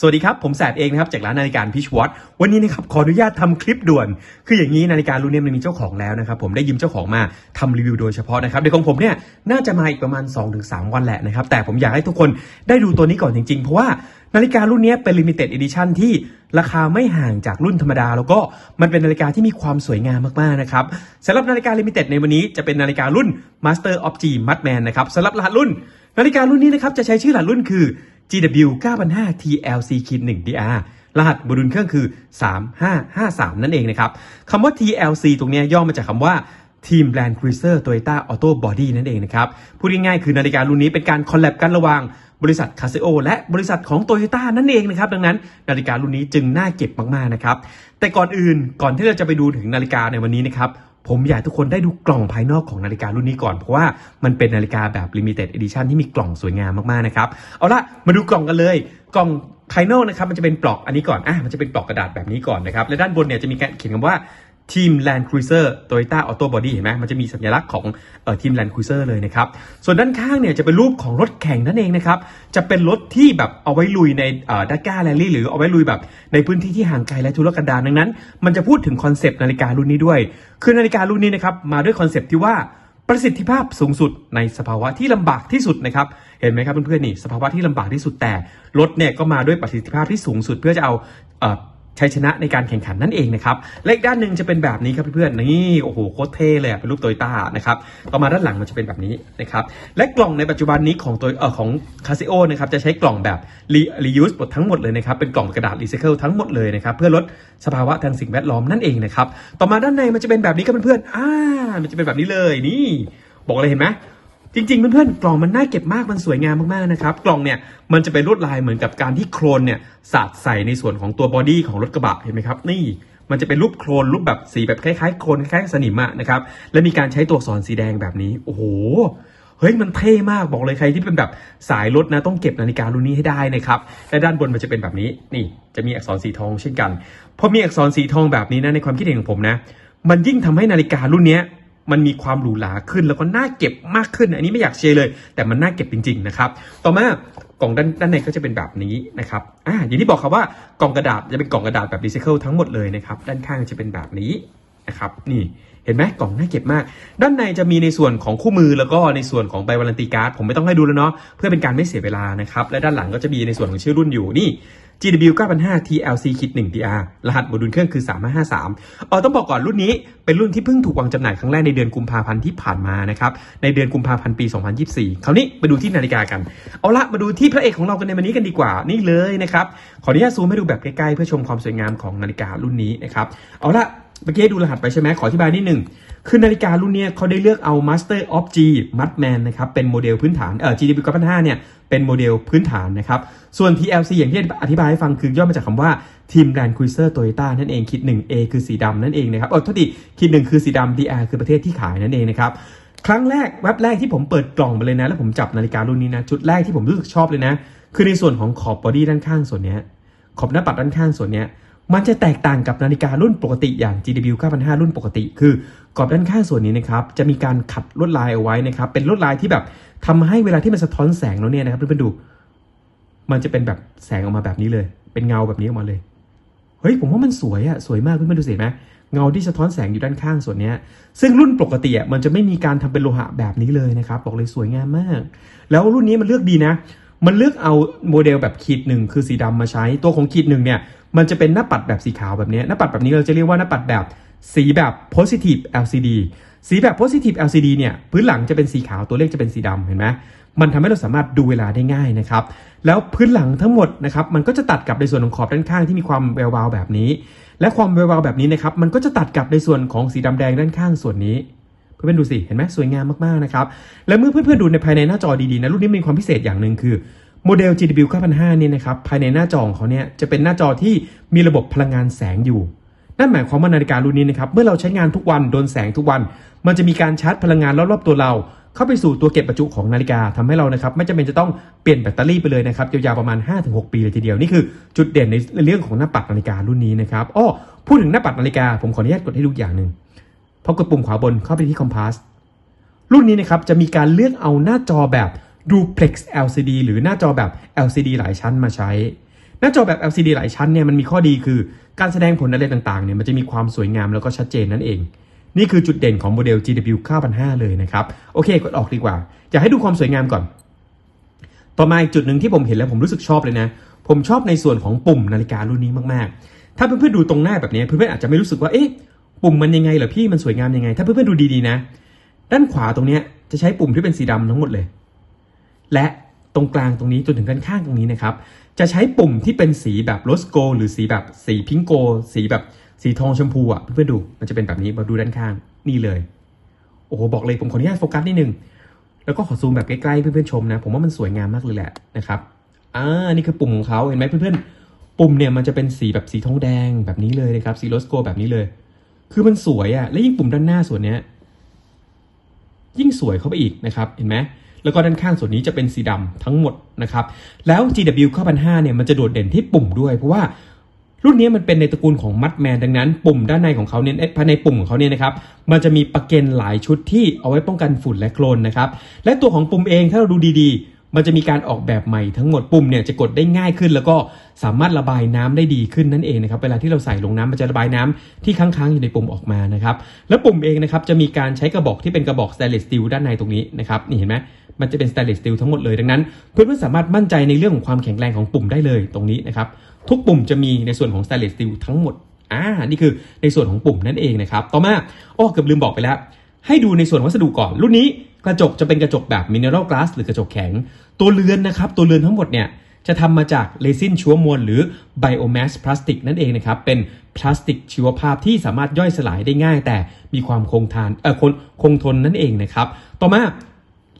สวัสดีครับ ผมแสบเองนะครับจากร้านนาฬิกาพิชวอตวันนี้นะครับขออนุญาตทำคลิปด่วน คืออย่างนี้นาฬิการุ่นนี้มันมีเจ้าของแล้วนะครับผมได้ยืมเจ้าของมาทำรีวิวโดยเฉพาะนะครับเดี๋ยวของผมเนี่ยน่าจะมาอีกประมาณ 2-3 วันแหละนะครับแต่ผมอยากให้ทุกคนได้ดูตัวนี้ก่อนจริงๆ เพราะว่านาฬิการุ่นนี้เป็น limited edition ที่ราคาไม่ห่างจากรุ่นธรรมดา แล้วก็มันเป็นนาฬิกาที่มีความสวยงามมากๆนะครับสำหรับนาฬิกา limited ในวันนี้จะเป็นนาฬิการุ่น Master of G Mudman นะครับสำหรับรหัสรุ่น นาฬิการุ่นนี้นะครับจะใช้ชื่อรหัสรุ่นคือ GW 9005 TLC 1 DR รหัสบดุลเครื่องคือ 3553 นั่นเองนะครับคำว่า TLC ตรงนี้ยย่อมาจากคำว่า Team Land Cruiser Toyota Auto Body นั่นเองนะครับ พูดง่ายๆคือนาฬิการุ่นนี้เป็นการคอลแลบกันระหว่างบริษัท Casio และบริษัทของ Toyota นั่นเองนะครับ ดังนั้นนาฬิการุ่นนี้จึงน่าเก็บมากๆนะครับ แต่ก่อนอื่นก่อนที่เราจะไปดูถึงนาฬิกาในวันนี้นะครับ ผมอยากทุกคนได้ดูกล่องภายนอกของนาฬิการุ่นนี้ก่อน เพราะว่ามันเป็นนาฬิกาแบบ limited edition ที่มีกล่องสวยงามมากๆนะครับเอาละมาดูกล่องกันเลย กล่องภายนอกนะครับมันจะเป็นปลอกอันนี้ก่อนอะมันจะเป็นปลอกกระดาษแบบนี้ก่อนนะครับและด้านบนเนี่ยจะมีการเขียนคำว่า ทีม Land Cruiser Toyota Auto Body เห็นไหมมันจะมีสัญลักษณ์ของออทีม Land Cruiser เลยนะครับ ส่วนด้านข้างเนี่ยจะเป็นรูปของรถแข่งนั่นเองนะครับ จะเป็นรถที่แบบเอาไว้ลุยในดักก้าแรลลี่หรือเอาไว้ลุยแบบในพื้นที่ที่ห่างไกลและทุรกันดารดังนั้น มันจะพูดถึงคอนเซปต์นาฬิการุ่นนี้ด้วย คือนาฬิการุ่นนี้นะครับมาด้วยคอนเซปต์ที่ว่าประสิทธิภาพสูงสุดในสภาวะที่ลำบากที่สุดนะครับ เห็นไหมครับเพื่อนๆนี่สภาวะที่ลำบากที่สุดแต่รถเนี่ยก็มาด้วยประสิทธิภาพที่สูงสุดเพื่อจะเอา ชัยชนะในการแข่งขันนั่นเองนะครับและด้านหนึ่งจะเป็นแบบนี้ครับเพื่อนๆนี่โอ้โหโคตรเท่เลยเป็นรูปโตโยต้านะครับต่อมาด้านหลังมันจะเป็นแบบนี้นะครับและกล่องในปัจจุบันนี้ของตัวเอ่อของคาซิโอนะครับจะใช้กล่องแบบรีรียูสหมดทั้งหมดเลยนะครับเป็นกล่องกระดาษรีไซเคิลทั้งหมดเลยนะครับเพื่อลดสภาวะทางสิ่งแวดล้อมนั่นเองนะครับต่อมาด้านในมันจะเป็นแบบนี้ครับเพื่อนๆอ่ามันจะเป็นแบบนี้เลยนี่บอกเลยเห็นไหม จริงๆ เพื่อนๆ กล่องมันน่าเก็บมาก มันสวยงามมากๆ นะครับ กล่องเนี่ย มันจะเป็นลวดลายเหมือนกับการที่โครนเนี่ย สาดใส่ในส่วนของตัวบอดี้ของรถกระบะ เห็นไหมครับ นี่ มันจะเป็นรูปโครนรูปแบบสีแบบคล้ายๆ โครนคล้ายๆสนิมอะนะครับ และมีการใช้ตัวอักษรสีแดงแบบนี้ โอ้โห เฮ้ย มันเท่มาก บอกเลยใครที่เป็นแบบสายรถนะ ต้องเก็บนาฬิการุ่นนี้ให้ได้นะครับ และด้านบนมันจะเป็นแบบนี้ นี่ จะมีอักษรสีทองเช่นกัน พอมีอักษรสีทองแบบนี้นะ ในความคิดเห็นของผมนะ มันยิ่งทำให้นาฬิการุ่นเนี้ย มันมีความหรูหราขึ้น แล้วก็น่าเก็บมากขึ้น อันนี้ไม่อยากเชียร์เลย แต่มันน่าเก็บจริง ๆ นะครับ ต่อมากล่องด้านด้านในก็จะเป็นแบบนี้นะครับอ่าอย่างที่บอกครับว่ากล่องกระดาษจะเป็นกล่องกระดาษแบบรีไซเคิลทั้งหมดเลยนะครับด้านข้างจะเป็นแบบนี้นะครับนี่เห็นไหมกล่องน่าเก็บมาก ด้านในจะมีในส่วนของคู่มือแล้วก็ในส่วนของใบวารันตีการ์ดผมไม่ต้องให้ดูแล้วเนาะเพื่อเป็นการไม่เสียเวลานะครับและด้านหลังก็จะมีในส่วนของชื่อรุ่นอยู่นี่ GW 9005 TLC Kit 1 DR รหัสโมดูลเครื่องคือ 3553เออต้องบอกก่อนรุ่นนี้เป็นรุ่นที่เพิ่งถูกวางจำหน่ายครั้งแรกในเดือนกุมภาพันธ์ที่ผ่านมานะครับ ในเดือนกุมภาพันธ์ปี 2024 คราวนี้ไปดูที่นาฬิกากัน เอาละมาดูที่พระเอกของเรากันในวันนี้กันดีกว่า นี่เลยนะครับ ขออนุญาตซูมให้ดูแบบใกล้ๆเพื่อชมความสวยงามของนาฬิการุ่นนี้นะครับ เอาละเมื่อกี้ดูรหัสไปใช่ไหมขออธิบายนิดหนึ่ง คือนาฬิการุ่นนี้เขาได้เลือกเอา Master of G Mudman นะครับเป็นโมเดลพื้นฐานเอ่อ GW 9005เนี่ยเป็นโมเดลพื้นฐานนะครับ ส่วน TLC อย่างที่อธิบายให้ฟังคือย่อมาจากคำว่า Team Land Cruiser Toyota นั่นเองคิด 1A คือสีดำนั่นเองนะครับเออทษทีคิด 1 คือสีดำ DR คือประเทศที่ขายนั่นเองนะครับครั้งแรกแว็บแรกที่ผมเปิดกล่องไปเลยนะ แล้วผมจับนาฬิการุ่นนี้นะ จุดแรกที่ผมรู้สึกชอบเลยนะ คือในส่วนของขอบบอดี้ด้านข้างส่วนนี้ขอบหน้าปัดด้านข้างส่วนนี้ มันจะแตกต่างกับนาฬิการุ่นปกติอย่าง GW 9005รุ่นปกติ คือกรอบด้านข้างส่วนนี้นะครับจะมีการขัดลวดลายเอาไว้นะครับเป็นลวดลายที่แบบทำให้เวลาที่มันสะท้อนแสงแล้วเนี่ยนะครับเพื่อนๆดู มันจะเป็นแบบแสงออกมาแบบนี้เลย เป็นเงาแบบนี้ออกมาเลยเฮ้ยผมว่ามันสวยอะสวยมากเพื่อนๆดูสิไหมเงาที่สะท้อนแสงอยู่ด้านข้างส่วนนี้ซึ่งรุ่นปกติอะมันจะไม่มีการทำเป็นโลหะแบบนี้เลยนะครับบอกเลยสวยงามมาก แล้วรุ่นนี้มันเลือกดีนะ มันเลือกเอาโมเดลแบบขีดหนึ่งคือสีดำมาใช้ตัวของขีดหนึ่งเนี่ย มันจะเป็นหน้าปัดแบบสีขาวแบบนี้หน้าปัดแบบนี้เราจะเรียกว่าหน้าปัดแบบสีแบบ positive LCD สีแบบ positive LCD เนี่ยพื้นหลังจะเป็นสีขาวตัวเลขจะเป็นสีดำเห็นไหมมันทำให้เราสามารถดูเวลาได้ง่ายนะครับ แล้วพื้นหลังทั้งหมดนะครับมันก็จะตัดกับในส่วนของขอบด้านข้างที่มีความแวววาวแบบนี้ และความแวววาวแบบนี้นะครับมันก็จะตัดกับในส่วนของสีดำแดงด้านข้างส่วนนี้เพื่อนๆดูสิเห็นไหมสวยงามมากๆนะครับและเมื่อเพื่อนๆดูในภายในหน้าจอดีๆนะรุ่นนี้มีความพิเศษอย่างหนึ่งคือ โมเดล GW 9005เนี่ยนะครับภายในหน้าจอของเขาเนี่ยจะเป็นหน้าจอที่มีระบบพลังงานแสงอยู่ นั่นหมายความว่านาฬิการุ่นนี้นะครับเมื่อเราใช้งานทุกวันโดนแสงทุกวัน มันจะมีการชาร์จพลังงานรอบๆตัวเรา เข้าไปสู่ตัวเก็บประจุของนาฬิกาทำให้เรานะครับไม่จำเป็นจะต้องเปลี่ยนแบตเตอรี่ไปเลยนะครับยาวๆประมาณ 5-6 ปีเลยทีเดียวนี่คือจุดเด่นในเรื่องของหน้าปัดนาฬิการุ่นนี้นะครับอ้อพูดถึงหน้าปัดนาฬิกาผมขออนุญาตกดให้ดูอย่างหนึ่งพอกดปุ่มขวาบนเข้าไปที่ Compass รุ่นนี้นะครับจะมีการเลือกเอาหน้าจอแบบ Duplex LCD หรือหน้าจอแบบ LCD หลายชั้นมาใช้ หน้าจอแบบ LCD หลายชั้นเนี่ยมันมีข้อดีคือการแสดงผลอะไรต่างๆเนี่ยมันจะมีความสวยงามแล้วก็ชัดเจนนั่นเอง นี่คือจุดเด่นของโมเดล GW 9005 เลยนะครับ โอเค กดออกดีกว่า อยากให้ดูความสวยงามก่อน ต่อมาอีกจุดหนึ่งที่ผมเห็นแล้วผมรู้สึกชอบเลยนะ ผมชอบในส่วนของปุ่มนาฬิการุ่นนี้มากๆ ถ้าเพื่อนๆดูตรงหน้าแบบนี้เพื่อนๆอาจจะไม่รู้สึกว่าเอ๊ะปุ่มมันยังไงเหรอพี่มันสวยงามยังไง ถ้าเพื่อนๆดูดีๆนะ ด้านขวาตรงเนี้ยจะใช้ปุ่มที่เป็นสีดำทั้งหมดเลย และตรงกลางตรงนี้จนถึงด้านข้างตรงนี้นะครับ จะใช้ปุ่มที่เป็นสีแบบโรสโก หรือสีแบบสีพิงโก สีแบบสีทองชมพูอะเพื่อนๆดูมันจะเป็นแบบนี้มาดูด้านข้างนี่เลย โอ้โหบอกเลยผมขออนุญาตโฟกัสนิดนึงแล้วก็ขอซูมแบบใกล้ๆเพื่อนๆชมนะผมว่ามันสวยงามมากเลยแหละนะครับอ่านี่คือปุ่มของเขาเห็นไหมเพื่อนๆ ปุ่มเนี่ยมันจะเป็นสีแบบสีทองแดงแบบนี้เลยนะครับสีโรสโกแบบนี้เลย คือมันสวยอะ่ะและยิ่งปุ่มด้านหน้าส่วนเนี้ยยิ่งสวยเข้าไปอีกนะครับ เห็นไหม แล้วก็ด้านข้างส่วนนี้จะเป็นสีดำทั้งหมดนะครับ แล้ว GW 9005เนี่ยมันจะโดดเด่นที่ปุ่มด้วย เพราะว่ารุ่นนี้มันเป็นในตระกูลของมัดแมนดังนั้น ปุ่มด้านในของเขาเนี่ยภายในปุ่มของเขาเนี่ยนะครับมันจะมีประเกนหลายชุดที่เอาไว้ป้องกันฝุ่นและโคลนนะครับและตัวของปุ่มเองถ้าเราดูดีๆ มันจะมีการออกแบบใหม่ทั้งหมดปุ่มเนี่ยจะกดได้ง่ายขึ้น แล้วก็สามารถระบายน้ำได้ดีขึ้นนั่นเองนะครับเวลาที่เราใส่ลงน้ำมันจะระบายน้ำที่ค้างๆอยู่ในปุ่มออกมานะครับแล้วปุ่มเองนะครับจะมีการใช้กระบอกที่เป็นกระบอก stainless steel ด้านในตรงนี้นะครับนี่เห็นไหม มันจะเป็น stainless steel ทั้งหมดเลยดังนั้น เพื่อนๆสามารถมั่นใจในเรื่องของความแข็งแรงของปุ่มได้เลยตรงนี้นะครับทุกปุ่มจะมีในส่วนของ stainless steel ทั้งหมดอ่านี่คือในส่วนของปุ่มนั่นเองนะครับต่อมาอ้อเกือบลืมบอกไปแล้ว ให้ดูในส่วนวัสดุก่อน รุ่นนี้กระจกจะเป็นกระจกแบบ mineral glass หรือกระจกแข็ง ตัวเรือนนะครับตัวเรือนทั้งหมดเนี่ยจะทำมาจากเรซินชีวมวลหรือ biomass พลาสติกนั่นเองนะครับ เป็นพลาสติกชีวภาพที่สามารถย่อยสลายได้ง่าย แต่มีความคงทานเออคงคงทนนั่นเองนะครับ ต่อมา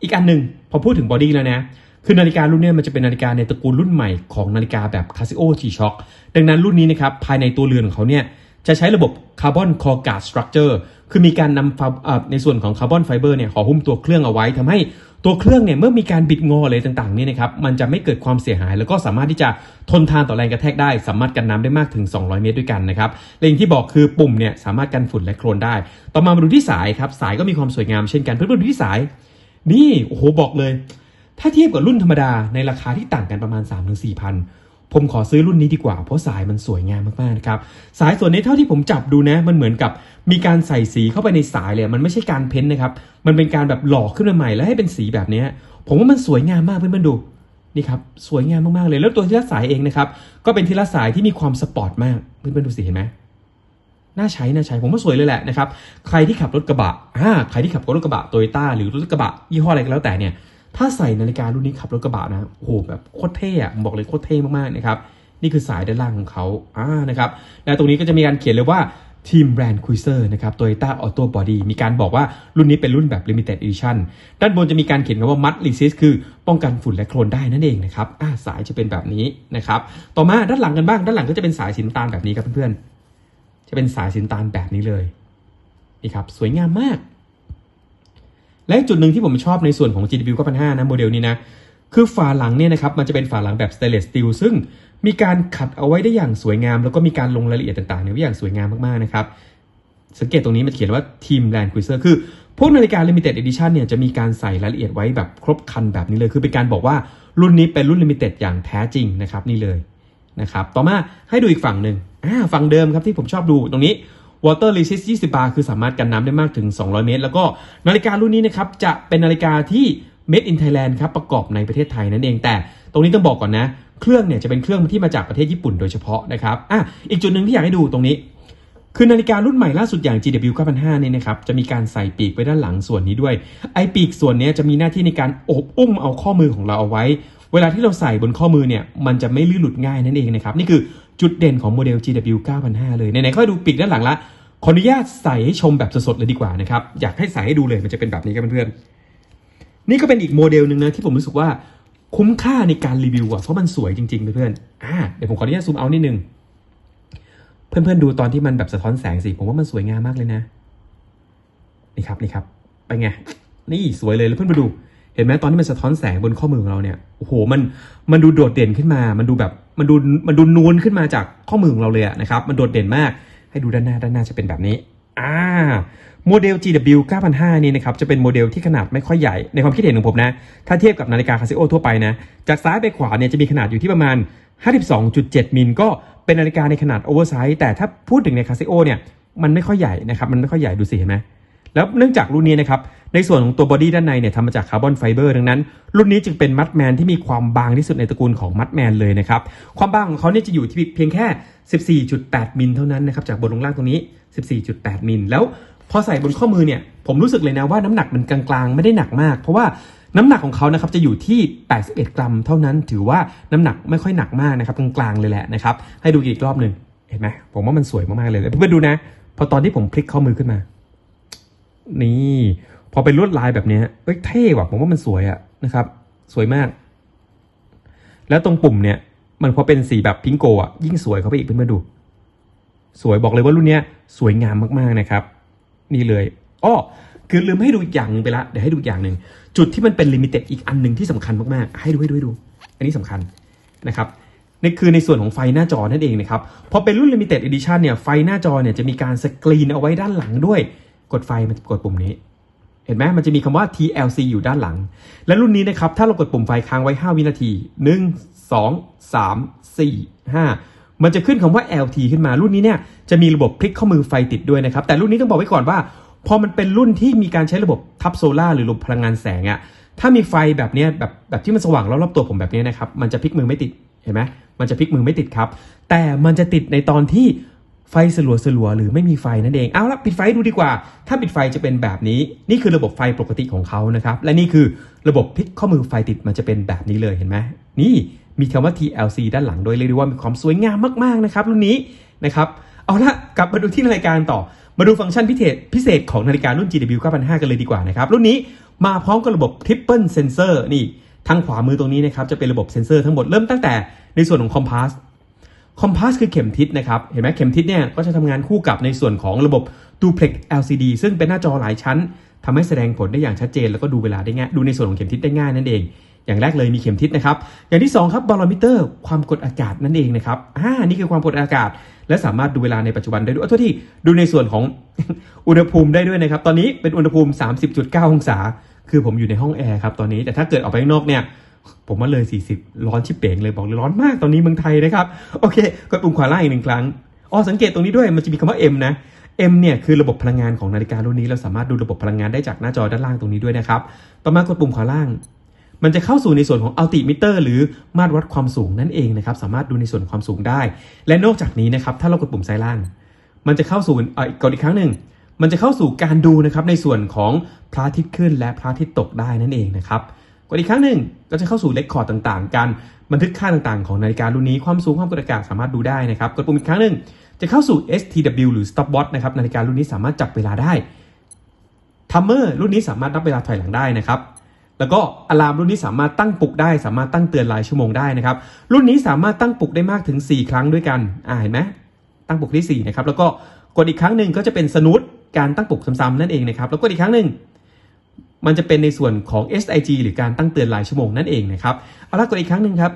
อีกอันหนึ่งพอพูดถึงบอดี้แล้วนะคือนาฬิการุ่นนี้มันจะเป็นนาฬิกาในตระกูลรุ่นใหม่ของนาฬิกาแบบ Casio G-Shock ดังนั้นรุ่นนี้นะครับภายในตัวเรือนของเขาเนี่ยจะใช้ระบบ Carbon Core Guard Structure คือมีการนำฟอ่อในส่วนของคาร์บอนไฟเบอร์เนี่ยห่อหุ้มตัวเครื่องเอาไว้ทำให้ตัวเครื่องเนี่ยเมื่อมีการบิดงออะไรต่างๆเนี่ยนะครับมันจะไม่เกิดความเสียหาย แล้วก็สามารถที่จะทนทานต่อแรงกระแทกได้ สามารถกันน้ำได้มากถึง 200 เมตรด้วยกันนะครับและอย่างที่บอกคือปุ่มเนี่ยสามารถกันฝุ่นและโคลนได้ ต่อมามาดูที่สายครับสายก็มีความสวยงามเช่นกันเพื่อนๆดูที่สาย นี่โอ้โหบอกเลย ถ้าเทียบกับรุ่นธรรมดาในราคาที่ต่างกันประมาณ 3 4 0 0 0 ผมขอซื้อรุ่นนี้ดีกว่า เพราะสายมันสวยงามมากๆนะครับสายส่วนนี้เท่าที่ผมจับดูนะ มันเหมือนกับมีการใส่สีเข้าไปในสายเลยมันไม่ใช่การเพ้นนะครับมันเป็นการแบบหลอกขึ้นมาใหม่แล้วให้เป็นสีแบบนี้ผมว่ามันสวยงามมากเพื่อนๆดูนี่ครับสวยงามมากๆเลยแล้วตัวที่รัดสายเองนะครับก็เป็นที่รัดสายที่มีความสปอร์ตมากเพื่อนๆดูสิเห็นไหม น่าใช้น่าใช้ผมว่าสวยเลยแหละนะครับใครที่ขับรถกระบะอ่าใครที่ขับรถกระบะโตโยต้าหรือรถกระบะยี่ห้ออะไรก็แล้วแต่เนี่ยถ้าใส่นาฬิการุ่นนี้ขับรถกระบะนะโอ้โหแบบโคตรเท่อะผมบอกเลยโคตรเท่มากๆนะครับนี่คือสายด้านล่างของเขาอ่านะครับและตรงนี้ก็จะมีการเขียนเลยว่าทีมแบรนด์คุยเซอร์นะครับโตโยต้าออโต้บอดี้มีการบอกว่ารุ่นนี้เป็นรุ่นแบบ Limited Edition ด้านบนจะมีการเขียนคำว่า Mud Resist คือป้องกันฝุ่นและโคลนได้นั่นเองนะครับอ่าสายจะเป็นแบบนี้นะครับ ต่อมาด้านหลังกันบ้าง ด้านหลังก็จะเป็นสายสีน้ำตาลแบบนี้ครับเพื่อนๆ จะเป็นสายสีน้ำตาลแบบนี้เลยนี่ครับสวยงามมาก และจุดหนึ่งที่ผมชอบในส่วนของ GW 9,500นะโมเดลนี้นะคือฝาหลังเนี่ยนะครับมันจะเป็นฝาหลังแบบ stainless steel ซึ่งมีการขัดเอาไว้ได้อย่างสวยงาม แล้วก็มีการลงรายละเอียดต่างๆเนี่ยไว้อย่างสวยงามมากๆนะครับสังเกตตรงนี้มันเขียนว่าทีมแลนด์ค u เซอร์คือ พวกนาฬิกา limited edition เนี่ยจะมีการใส่รายละเอียดไว้แบบครบครันแบบนี้เลย คือเป็นการบอกว่ารุ่นนี้เป็นรุ่น limited อย่างแท้จริงนะครับนี่เลย นะครับ ต่อมาให้ดูอีกฝั่งหนึ่งฝั่งเดิมครับที่ผมชอบดูตรงนี้ water resist 20 บาร์คือสามารถกันน้ำได้มากถึง 200 เมตร แล้วก็นาฬิการุ่นนี้นะครับจะเป็นนาฬิกาที่ made in Thailand ครับประกอบในประเทศไทยนั่นเอง แต่ตรงนี้ต้องบอกก่อนนะ เครื่องเนี่ยจะเป็นเครื่องที่มาจากประเทศญี่ปุ่นโดยเฉพาะนะครับอะอีกจุดหนึ่งที่อยากให้ดูตรงนี้ คือนาฬิการุ่นใหม่ล่าสุดอย่าง GW 9005เนี่ยนะครับจะมีการใส่ปีกไว้ด้านหลังส่วนนี้ด้วยไอปีกส่วนนี้จะมีหน้าที่ในการโอบอุ้มเอาข้อมือของเราเอาไว้ เวลาที่เราใส่บนข้อมือเนี่ยมันจะไม่ลื่นหลุดง่ายนั่นเองนะครับนี่คือจุดเด่นของโมเดล GW 9005เลยไหนๆก็ดูปีกด้านหลังละขออนุญาตใส่ให้ชมแบบสดๆเลยดีกว่านะครับอยากให้ใส่ให้ดูเลยมันจะเป็นแบบนี้ครับเพื่อนๆนี่ก็เป็นอีกโมเดลหนึ่งนะที่ผมรู้สึกว่าคุ้มค่าในการรีวิวอะเพราะมันสวยจริงๆเพื่อนๆอ่าเดี๋ยวผมขออนุญาตซูมเอานิดนึงเพื่อนๆดูตอนที่มันแบบสะท้อนแสงสิผมว่ามันสวยงามมากเลยนะ นี่ครับนี่ครับ ไปไง นี่สวยเลยแล้วเพื่อนมาดู เห็นไหมตอนที่มันสะท้อนแสงบนข้อมือของเราเนี่ยโอ้โหมันมันดูโดดเด่นขึ้นมา มันดูแบบมันดูมันดูนูนขึ้นมาจากข้อมือของเราเลยอะนะครับ มันโดดเด่นมาก ให้ดูด้านหน้าด้านหน้าจะเป็นแบบนี้อ่าโมเดล GW 9005 นี่นะครับ จะเป็นโมเดลที่ขนาดไม่ค่อยใหญ่ ในความคิดเห็นของผมนะ ถ้าเทียบกับนาฬิกาคาซิโอทั่วไปนะ จากซ้ายไปขวาเนี่ยจะมีขนาดอยู่ที่ประมาณ 52.7 มิล ก็เป็นนาฬิกาในขนาดโอเวอร์ไซส์แต่ถ้าพูดถึงในคาซิโอเนี่ยมันไม่ค่อยใหญ่นะครับ มันไม่ค่อยใหญ่ดูสิเห็นไหม แล้วเนื่องจากรุ่นนี้นะครับในส่วนของตัวบอดี้ด้านในเนี่ยทำมาจากคาร์บอนไฟเบอร์ดังนั้น รุ่นนี้จึงเป็นมัดแมนที่มีความบางที่สุดในตระกูลของมัดแมนเลยนะครับ ความบางของเขาเนี่ยจะอยู่ที่เพียงแค่ 14.8 มิลเท่านั้นนะครับจากบนลงล่างตรงนี้ 14.8 มิลแล้วพอใส่บนข้อมือเนี่ยผมรู้สึกเลยนะว่าน้ำหนักมันกลางๆ ไม่ได้หนักมาก เพราะว่าน้ำหนักของเขานะครับจะอยู่ที่ 81 กรัม เท่านั้น ถือว่าน้ำหนักไม่ค่อยหนักมากนะครับกลางๆเลยแหละนะครับให้ดูอีกรอบหนึ่งเห็นไหมผมว่ามันสวยมากๆเลยเพื่อนดูนะ พอตอนที่ผมพลิกข้อมือขึ้นมา นี่พอเป็นลวดลายแบบนี้เอ้ยเท่ว่ะผมว่ามันสวยอะนะครับ สวยมาก แล้วตรงปุ่มเนี่ย มันพอเป็นสีแบบพิงโกอะยิ่งสวยเข้าไปอีกเพื่อนๆดู สวยบอกเลยว่ารุ่นเนี้ยสวยงามมากๆนะครับ นี่เลยอ้อคือลืมให้ดูอีกอย่างนึงไปละเดี๋ยวให้ดูอีกอย่างหนึ่งจุดที่มันเป็นลิมิเต็ดอีกอันหนึ่งที่สำคัญมากๆ ให้ดูให้ดูให้ดู อันนี้สำคัญนะครับนี่คือในส่วนของไฟหน้าจอนั่นเองนะครับพอเป็นรุ่น Limited Edition เนี่ยไฟหน้าจอเนี่ยจะมีการสกรีนเอาไว้ด้านหลังด้วย กดไฟมันกดปุ่มนี้ เห็นไหมมันจะมีคำว่า TLC อยู่ด้านหลัง และรุ่นนี้นะครับ ถ้าเรากดปุ่มไฟค้างไว้ 5 วินาที 1 2 3 4 5 มันจะขึ้นคำว่า LT ขึ้นมา รุ่นนี้เนี่ยจะมีระบบพลิกข้อมือไฟติดด้วยนะครับ แต่รุ่นนี้ต้องบอกไว้ก่อนว่า พอมันเป็นรุ่นที่มีการใช้ระบบทับโซล่าหรือระบบพลังงานแสงอะถ้ามีไฟแบบเนี้ยแบบแบบที่มันสว่างรอบๆตัวผมแบบเนี้ยนะครับ มันจะพลิกมือไม่ติด เห็นไหมมันจะพลิกมือไม่ติดครับ แต่มันจะติดในตอนที่ ไฟสลัวสลัวหรือไม่มีไฟนั่นเอง เอาละปิดไฟดูดีกว่า ถ้าปิดไฟจะเป็นแบบนี้ นี่คือระบบไฟปกติของเขานะครับ และนี่คือระบบพลิกข้อมือไฟติดมันจะเป็นแบบนี้เลยเห็นไหมนี่มีคำว่า TLC ด้านหลังโดยเรียกได้ว่ามีความสวยงามมากๆนะครับรุ่นนี้นะครับเอาละกลับมาดูที่นาฬิกาต่อ มาดูฟังก์ชันพิเศษพิเศษของนาฬิการุ่น GW 9005กันเลยดีกว่านะครับรุ่นนี้มาพร้อมกับระบบ Triple Sensor นี่ทางขวามือตรงนี้นะครับจะเป็นระบบเซ็นเซอร์ทั้งหมดเริ่มตั้งแต่ในส่วนของ Compass คอมพาสคือเข็มทิศนะครับ เห็นไหมเข็มทิศเนี่ยก็จะทำงานคู่กับในส่วนของระบบ Duplex LCD ซึ่งเป็นหน้าจอหลายชั้นทำให้แสดงผลได้อย่างชัดเจน แล้วก็ดูเวลาได้ง่าย ดูในส่วนของเข็มทิศได้ง่ายนั่นเอง อย่างแรกเลยมีเข็มทิศนะครับ อย่างที่ 2 ครับบาโลมิเตอร์ ความกดอากาศนั่นเองนะครับ อ่า นี่คือความกดอากาศ และสามารถดูเวลาในปัจจุบันได้ด้วยโทษที่ดูในส่วนของอุณหภูมิได้ด้วยนะครับ ตอนนี้เป็นอุณหภูมิ 30.9 องศา คือผมอยู่ในห้องแอร์ครับ ตอนนี้ แต่ถ้าเกิดออกไปข้างนอกเนี่ย ผมว่าเลย 40 ร้อนชิบเป่งเลยบอกเลยร้อนมากตอนนี้เมืองไทยนะครับ โอเคกดปุ่มขวาล่างอีกหนึ่งครั้งอ๋อสังเกตตรงนี้ด้วยมันจะมีคำว่า M นะ M เนี่ยคือระบบพลังงานของนาฬิการุ่นนี้ เราสามารถดูระบบพลังงานได้จากหน้าจอด้านล่างตรงนี้ด้วยนะครับต่อมากดปุ่มขวาล่าง มันจะเข้าสู่ในส่วนของอัลติมิเตอร์หรือมาตรวัดความสูงนั่นเองนะครับสามารถดูในส่วนความสูงได้ และนอกจากนี้นะครับถ้าเรากดปุ่มซ้ายล่าง มันจะเข้าสู่อ่อกดอีกครั้งหนึ่งมันจะเข้าสู่การดูนะครับในส่วนของพระอาทิตย์ขึ้นและพระอาทิตย์ตกได้นั่นเองนะครับ กดอีกครั้งหนึ่งก็จะเข้าสู่เลคคอร์ดต่างๆ การบันทึกค่าต่างๆ ของนาฬิการุ่นนี้ความสูงความกดอากาศสามารถดูได้นะครับกดปุ่มอีกครั้งหนึ่งจะเข้าสู่ STW หรือ stopwatch นะครับนาฬิการุ่นนี้สามารถจับเวลาได้ทัมเมอร์รุ่นนี้สามารถนับเวลาถอยหลังได้นะครับแล้วก็อะลามรุ่นนี้สามารถตั้งปลุกได้ สามารถตั้งเตือนรายชั่วโมงได้นะครับรุ่นนี้สามารถตั้งปลุกได้มากถึง 4 ครั้งด้วยกันอ่าเห็นไหมตั้งปลุกที่4นะครับแล้วก็กดอีกครั้งหนึ่งก็จะเป็นสนุดการตั้งปลุกซ้ำๆนั่นเองนะครับแล้วก็อีกครั้งหนึ่ง มันจะเป็นในส่วนของ SIG หรือการตั้งเตือนรายชั่วโมงนั่นเองนะครับ เอาละกดอีกครั้งหนึ่งครับ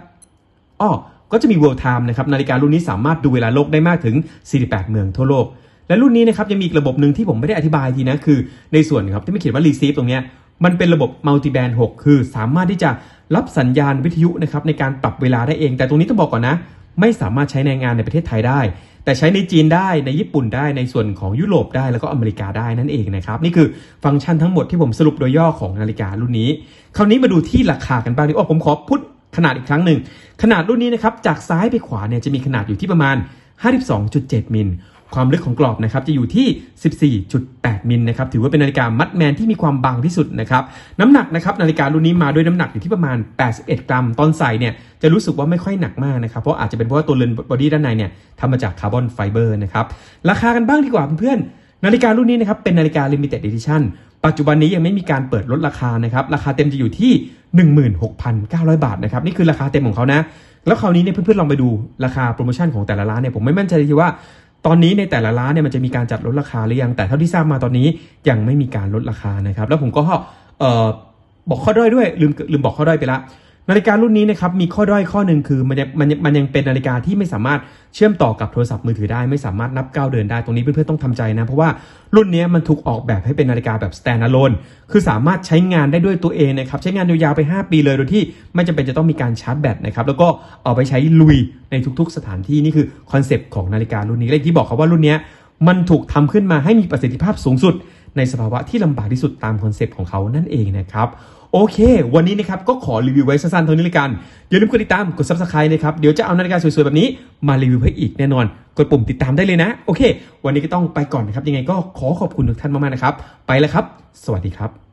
อ้อก็จะมี World Time นะครับนาฬิการุ่นนี้สามารถดูเวลาโลกได้มากถึง 48 เมืองทั่วโลก และรุ่นนี้นะครับยังมีอีกระบบหนึ่งที่ผมไม่ได้อธิบายทีนะคือ ในส่วนครับที่ไม่เขียนว่า Receive ตรงเนี้ยมันเป็นระบบ Multi Band 6 คือสามารถที่จะรับสัญญาณวิทยุนะครับในการปรับเวลาได้เอง แต่ตรงนี้ต้องบอกก่อนนะ ไม่สามารถใช้ในงานในประเทศไทยได้ แต่ใช้ในจีนได้ในญี่ปุ่นได้ในส่วนของยุโรปได้แล้วก็อเมริกาได้นั่นเองนะครับ นี่คือฟังก์ชันทั้งหมดที่ผมสรุปโดยย่อของนาฬิการุ่นนี้ คราวนี้มาดูที่ราคากันบ้างดีกว่าผมขอพูดขนาดอีกครั้งหนึ่งขนาดรุ่นนี้นะครับจากซ้ายไปขวาเนี่ยจะมีขนาดอยู่ที่ประมาณ 52.7 มิล ความลึกของกรอบนะครับจะอยู่ที่ 14.8 มิลนะครับถือว่าเป็นนาฬิกามัดแมนที่มีความบางที่สุดนะครับน้ำหนักนะครับนาฬิการุ่นนี้มาด้วยน้ำหนักอยู่ที่ประมาณ 81 กรัม ตอนใส่เนี่ยจะรู้สึกว่าไม่ค่อยหนักมากนะครับเพราะอาจจะเป็นเพราะว่าตัวเรือนบอดี้ด้านในเนี่ยทำมาจากคาร์บอนไฟเบอร์นะครับราคากันบ้างดีกว่าเพื่อนนาฬิการุ่นนี้นะครับเป็นนาฬิกา limited edition ปัจจุบันนี้ยังไม่มีการเปิดลดราคานะครับราคาเต็มจะอยู่ที่ 16,900 บาทนะครับนี่คือราคาเต็มของเขานะแล้วคราวนี้เนี่ยเพื่อนๆลองไปดูราคาโปรโมชั่นของแต่ละร้านเนี่ยผมไม่มั่นใจทีว่า ตอนนี้ในแต่ละร้านเนี่ยมันจะมีการจัดลดราคาหรือยังแต่เท่าที่ทราบมาตอนนี้ยังไม่มีการลดราคานะครับ แล้วผมก็เออบอกข้อด้อยด้วยลืมลืมบอกข้อด้อยไปละ นาฬิการุ่นนี้นะครับมีข้อด้อยข้อหนึ่งคือมันยังมันยังมันยังเป็นนาฬิกาที่ไม่สามารถเชื่อมต่อกับโทรศัพท์มือถือได้ไม่สามารถนับก้าวเดินได้ตรงนี้เพื่อนๆต้องทำใจนะเพราะว่ารุ่นนี้มันถูกออกแบบให้เป็นนาฬิกาแบบ stand alone คือสามารถใช้งานได้ด้วยตัวเองนะครับใช้งานยาวๆไป 5 ปีเลยโดยที่ไม่จำเป็นจะต้องมีการชาร์จแบตนะครับแล้วก็เอาไปใช้ลุยในทุกๆ สถานที่นี่คือคอนเซปต์ของนาฬิการุ่นนี้และที่บอกครับว่ารุ่นนี้มันถูกทำขึ้นมาให้มีประสิทธิภาพสูงสุด ในสภาวะที่ลำบากที่สุดตามคอนเซปต์ของเขานั่นเองนะครับ โอเค วันนี้นะครับก็ขอรีวิวไว้สั้นๆเท่านี้เลยกัน อย่าลืมกดติดตามกด subscribe นะครับ เดี๋ยวจะเอานาฬิกาสวยๆ แบบนี้มารีวิวให้อีกแน่นอน กดปุ่มติดตามได้เลยนะ โอเค วันนี้ก็ต้องไปก่อนนะครับ ยังไงก็ขอขอบคุณทุกท่านมากๆนะครับ ไปแล้วครับ สวัสดีครับ